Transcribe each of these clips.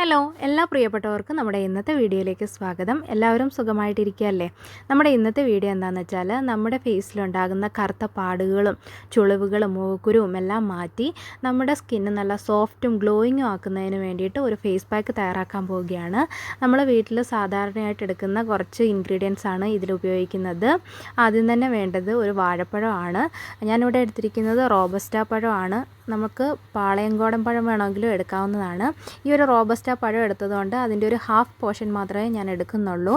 Hello എല്ലാ പ്രിയപ്പെട്ടവർക്കും നമ്മുടെ ഇന്നത്തെ വീഡിയോയിലേക്ക് സ്വാഗതം. എല്ലാവരും സുഖമായിട്ടിരിക്കുകയല്ലേ? നമ്മുടെ ഇന്നത്തെ വീഡിയോ എന്താണെന്ന് വെച്ചാൽ നമ്മുടെ ഫേസിലുണ്ടാകുന്ന കറുത്ത പാടുകളും ചുളിവുകളും മൂക്കുരുവും എല്ലാം മാറ്റി നമ്മുടെ സ്കിന്ന് നല്ല സോഫ്റ്റും ഗ്ലോയിങ്ങും ആക്കുന്നതിന് വേണ്ടിയിട്ട് ഒരു ഫേസ് പാക്ക് തയ്യാറാക്കാൻ പോവുകയാണ്. നമ്മൾ വീട്ടിൽ സാധാരണയായിട്ട് എടുക്കുന്ന കുറച്ച് ഇൻഗ്രീഡിയൻസ് ആണ് ഇതിൽ ഉപയോഗിക്കുന്നത്. ആദ്യം തന്നെ വേണ്ടത് ഒരു വാഴപ്പഴമാണ്. ഞാനിവിടെ എടുത്തിരിക്കുന്നത് റോബസ്റ്റ പഴമാണ്. നമുക്ക് പാളയങ്കോടൻ പഴം വേണമെങ്കിലും എടുക്കാവുന്നതാണ്. ഈ ഒരു റോബസ്റ്റ പഴം എടുത്തതുകൊണ്ട് അതിന്റെ ഒരു ഹാഫ് പോർഷൻ മാത്രമേ ഞാൻ എടുക്കുന്നുള്ളൂ.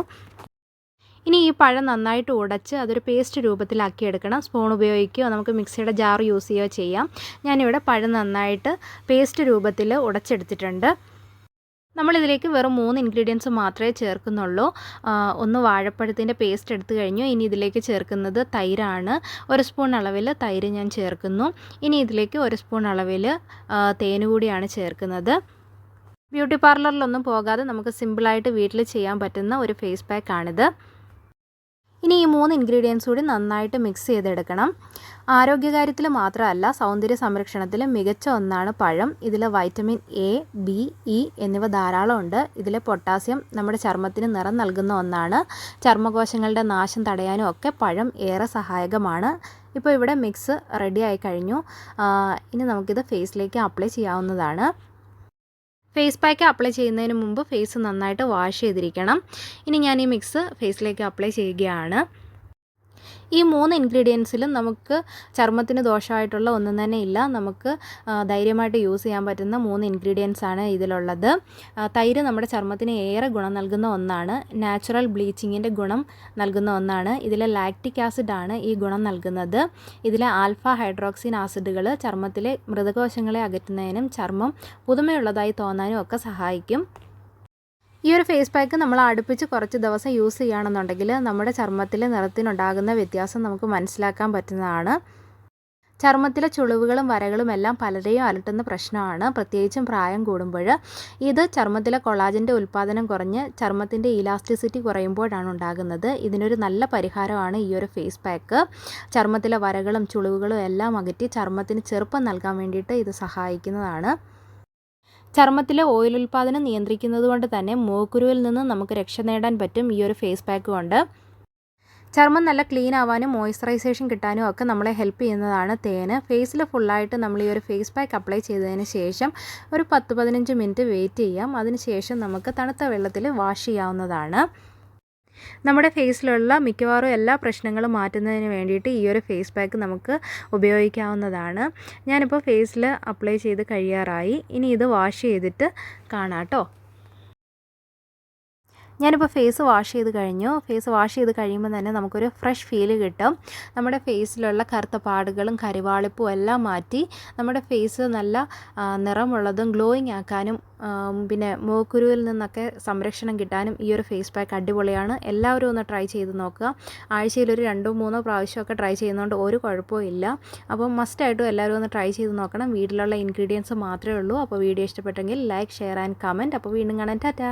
ഇനി ഈ പഴം നന്നായിട്ട് ഉടച്ച് അതൊരു പേസ്റ്റ് രൂപത്തിലാക്കി എടുക്കണം. സ്പൂൺ ഉപയോഗിക്കുകയോ നമുക്ക് മിക്സിയുടെ ജാർ യൂസ് ചെയ്യുകയോ ചെയ്യാം. ഞാനിവിടെ പഴം നന്നായിട്ട് പേസ്റ്റ് രൂപത്തിൽ ഉടച്ചെടുത്തിട്ടുണ്ട്. നമ്മളിതിലേക്ക് വെറും മൂന്ന് ഇൻഗ്രീഡിയൻസ് മാത്രമേ ചേർക്കുന്നുള്ളൂ. ഒന്ന് വാഴപ്പഴത്തിന്റെ പേസ്റ്റ് എടുത്തു കഴിഞ്ഞു. ഇനി ഇതിലേക്ക് ചേർക്കുന്നത് തൈരാണ്. ഒരു സ്പൂൺ അളവിൽ തൈര് ഞാൻ ചേർക്കുന്നു. ഇനി ഇതിലേക്ക് ഒരു സ്പൂൺ അളവിൽ തേന് കൂടിയാണ് ചേർക്കുന്നത്. ബ്യൂട്ടി പാർലറിലൊന്നും പോകാതെ നമുക്ക് സിമ്പിളായിട്ട് വീട്ടിൽ ചെയ്യാൻ പറ്റുന്ന ഒരു ഫേസ് പാക്കാണിത് ഇനി ഈ മൂന്ന് ഇൻഗ്രീഡിയൻസ് കൂടി നന്നായിട്ട് മിക്സ് ചെയ്തെടുക്കണം. ആരോഗ്യകാര്യത്തിൽ മാത്രമല്ല സൗന്ദര്യ സംരക്ഷണത്തിൽ മികച്ച ഒന്നാണ് പഴം. ഇതിൽ വൈറ്റമിൻ എ ബി ഇ എന്നിവ ധാരാളമുണ്ട് ഇതിലെ പൊട്ടാസ്യം നമ്മുടെ ചർമ്മത്തിന് നിറം നൽകുന്ന ഒന്നാണ്. ചർമ്മകോശങ്ങളുടെ നാശം തടയാനും ഒക്കെ പഴം ഏറെ സഹായകമാണ്. ഇപ്പോൾ ഇവിടെ മിക്സ് റെഡി ആയി കഴിഞ്ഞു. ഇനി നമുക്കിത് ഫേസിലേക്ക് അപ്ലൈ ചെയ്യാവുന്നതാണ്. ഫേസ് പാക്ക് അപ്ലൈ ചെയ്യുന്നതിന് മുമ്പ് ഫേസ് നന്നായിട്ട് വാഷ് ചെയ്തിരിക്കണം. ഇനി ഞാൻ ഈ മിക്സ് ഫേസിലേക്ക് അപ്ലൈ ചെയ്യുകയാണ്. ഈ മൂന്ന് ഇൻഗ്രീഡിയൻസിലും നമുക്ക് ചർമ്മത്തിന് ദോഷമായിട്ടുള്ള ഒന്നും തന്നെ ഇല്ല. നമുക്ക് ധൈര്യമായിട്ട് യൂസ് ചെയ്യാൻ പറ്റുന്ന മൂന്ന് ഇൻഗ്രീഡിയൻസ് ആണ് ഇതിലുള്ളത്. തൈര് നമ്മുടെ ചർമ്മത്തിന് ഏറെ ഗുണം നൽകുന്ന ഒന്നാണ്. നാച്ചുറൽ ബ്ലീച്ചിങ്ങിന്റെ ഗുണം നൽകുന്ന ഒന്നാണ്. ഇതിലെ ലാക്റ്റിക് ആസിഡ് ആണ് ഈ ഗുണം നൽകുന്നത്. ഇതിലെ ആൽഫ ഹൈഡ്രോക്സിൻ ആസിഡുകൾ ചർമ്മത്തിലെ മൃതകോശങ്ങളെ അകറ്റുന്നതിനും ചർമ്മം പുതുമയുള്ളതായി തോന്നാനും ഒക്കെ സഹായിക്കും. ഈ ഒരു ഫേസ് പാക്ക് നമ്മൾ അടുപ്പിച്ച് കുറച്ച് ദിവസം യൂസ് ചെയ്യുകയാണെന്നുണ്ടെങ്കിൽ നമ്മുടെ ചർമ്മത്തിലെ നിറത്തിനുണ്ടാകുന്ന വ്യത്യാസം നമുക്ക് മനസ്സിലാക്കാൻ പറ്റുന്നതാണ്. ചർമ്മത്തിലെ ചുളിവുകളും വരകളും എല്ലാം പലരെയും അലട്ടുന്ന പ്രശ്നമാണ്. പ്രത്യേകിച്ചും പ്രായം കൂടുമ്പോൾ ഇത് ചർമ്മത്തിലെ കൊളാജിന്റെ ഉൽപ്പാദനം കുറഞ്ഞ് ചർമ്മത്തിന്റെ ഇലാസ്റ്റിസിറ്റി കുറയുമ്പോഴാണ് ഉണ്ടാകുന്നത്. ഇതിനൊരു നല്ല പരിഹാരമാണ് ഈ ഒരു ഫേസ് പാക്ക് ചർമ്മത്തിലെ വരകളും ചുളിവുകളും എല്ലാം അകറ്റി ചർമ്മത്തിന് ചെറുപ്പം നൽകാൻ വേണ്ടിയിട്ട് ഇത് സഹായിക്കുന്നതാണ്. ചർമ്മത്തിലെ ഓയിൽ ഉൽപ്പാദനം നിയന്ത്രിക്കുന്നത് കൊണ്ട് തന്നെ മൂക്കുരുവിൽ നിന്ന് നമുക്ക് രക്ഷ നേടാൻ പറ്റും ഈ ഒരു ഫേസ് പാക്ക് കൊണ്ട്. ചർമ്മം നല്ല ക്ലീൻ ആവാനും മോയ്സ്ചറൈസേഷൻ കിട്ടാനും ഒക്കെ നമ്മളെ ഹെൽപ്പ് ചെയ്യുന്നതാണ് തേന്. ഫേസിൽ ഫുള്ളായിട്ട് നമ്മൾ ഈ ഒരു ഫേസ് പാക്ക് അപ്ലൈ ചെയ്തതിന് ശേഷം ഒരു പത്ത് പതിനഞ്ച് മിനിറ്റ് വെയിറ്റ് ചെയ്യാം. അതിനുശേഷം നമുക്ക് തണുത്ത വെള്ളത്തിൽ വാഷ് ചെയ്യാവുന്നതാണ്. നമ്മുടെ ഫേസിലുള്ള മിക്കവാറും എല്ലാ പ്രശ്നങ്ങളും മാറ്റുന്നതിന് വേണ്ടിയിട്ട് ഈ ഒരു ഫേസ് പാക്ക് നമുക്ക് ഉപയോഗിക്കാവുന്നതാണ്. ഞാനിപ്പോൾ ഫേസിൽ അപ്ലൈ ചെയ്ത് കഴിയാറായി. ഇനി ഇത് വാഷ് ചെയ്തിട്ട് കാണാം കേട്ടോ. ഞാനിപ്പോൾ ഫേസ് വാഷ് ചെയ്ത് കഴിഞ്ഞു. ഫേസ് വാഷ് ചെയ്ത് കഴിയുമ്പോൾ തന്നെ നമുക്കൊരു ഫ്രഷ് ഫീൽ കിട്ടും. നമ്മുടെ ഫേസിലുള്ള കറുത്ത പാടുകളും കരിവാളിപ്പും എല്ലാം മാറ്റി നമ്മുടെ ഫേസ് നല്ല നിറമുള്ളതും ഗ്ലോയിങ് ആക്കാനും പിന്നെ മൂക്കുരുവിൽ നിന്നൊക്കെ സംരക്ഷണം കിട്ടാനും ഈ ഒരു ഫേസ് പാക്ക് അടിപൊളിയാണ്. എല്ലാവരും ഒന്ന് ട്രൈ ചെയ്ത് നോക്കുക. ആഴ്ചയിൽ ഒരു രണ്ടോ മൂന്നോ പ്രാവശ്യമൊക്കെ ട്രൈ ചെയ്യുന്നതുകൊണ്ട് ഒരു കുഴപ്പവും ഇല്ല. അപ്പോൾ മസ്റ്റായിട്ടും എല്ലാവരും ഒന്ന് ട്രൈ ചെയ്ത് നോക്കണം. വീട്ടിലുള്ള ഇൻഗ്രീഡിയൻസ് മാത്രമേ ഉള്ളൂ. അപ്പോൾ വീഡിയോ ഇഷ്ടപ്പെട്ടെങ്കിൽ ലൈക്ക് ഷെയർ ആൻഡ് കമന്റ് അപ്പോൾ വീണ്ടും കാണാൻ ടാറ്റാ.